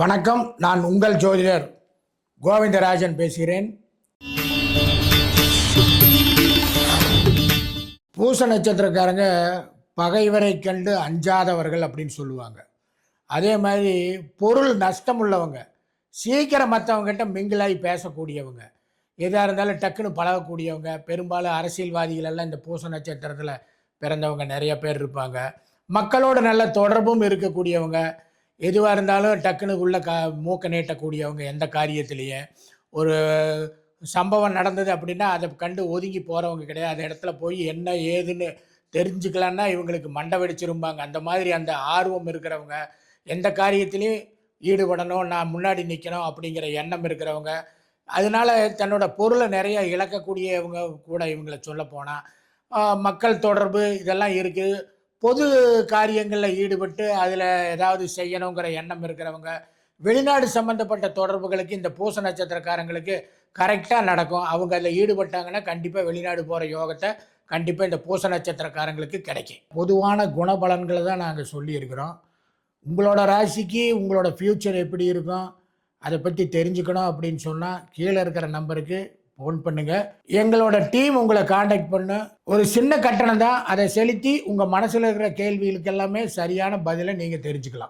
வணக்கம் நான் உங்கள் ஜோதிடர் கோவிந்தராஜன் பேசுகிறேன். பூச நட்சத்திரக்காரங்க பகைவரை கண்டு அஞ்சாதவர்கள் அப்படின்னு சொல்லுவாங்க. அதே மாதிரி பொருள் நஷ்டம் உள்ளவங்க சீக்கிரம் மற்றவங்ககிட்ட மிங்கிலாகி பேசக்கூடியவங்க எதாக இருந்தாலும் டக்குன்னு பழகக்கூடியவங்க பெரும்பாலும் அரசியல்வாதிகளெல்லாம் இந்த பூச நட்சத்திரத்தில் பிறந்தவங்க நிறைய பேர் இருப்பாங்க. மக்களோட நல்ல தொடர்பும் இருக்கக்கூடியவங்க எதுவாக இருந்தாலும் டக்குனு உள்ள க மூக்க நீட்டக்கூடியவங்க எந்த காரியத்திலையும். ஒரு சம்பவம் நடந்தது அப்படின்னா அதை கண்டு ஒதுங்கி போகிறவங்க கிடையாது. அந்த இடத்துல போய் என்ன ஏதுன்னு தெரிஞ்சுக்கலான்னா இவங்களுக்கு மண்டை வெடிச்சிரும்பாங்க அந்த மாதிரி அந்த ஆர்வம் இருக்கிறவங்க எந்த காரியத்திலையும் ஈடுபடணும் நான் முன்னாடி நிற்கணும் அப்படிங்கிற எண்ணம் இருக்கிறவங்க அதனால தன்னோட பொருளை நிறைய இழக்கக்கூடியவங்க கூட இவங்களை சொல்ல போனால் மக்கள் தொடர்பு இதெல்லாம் இருக்குது. பொது காரியங்களில் ஈடுபட்டு அதில் ஏதாவது செய்யணுங்கிற எண்ணம் இருக்கிறவங்க வெளிநாடு சம்மந்தப்பட்ட தொடர்புகளுக்கு இந்த பூச நட்சத்திரக்காரங்களுக்கு கரெக்டாக நடக்கும். அவங்க அதில் ஈடுபட்டாங்கன்னா கண்டிப்பாக வெளிநாடு போகிற யோகத்தை கண்டிப்பாக இந்த பூச நட்சத்திரக்காரங்களுக்கு கிடைக்கும். பொதுவான குணபலன்களை தான் நாங்கள் சொல்லியிருக்கிறோம். உங்களோட ராசிக்கு உங்களோட ஃப்யூச்சர் எப்படி இருக்கும் அதை பற்றி தெரிஞ்சுக்கணும் அப்படின்னு சொன்னால் கீழே இருக்கிற நம்பருக்கு ஃபோன் பண்ணுங்கள் எங்களோட டீம் உங்களை காண்டாக்ட் பண்ண. ஒரு சின்ன கட்டணம் தான். அதை செலுத்தி உங்கள் மனசில் இருக்கிற கேள்விகளுக்கு எல்லாமே சரியான பதிலை நீங்கள் தெரிஞ்சுக்கலாம்.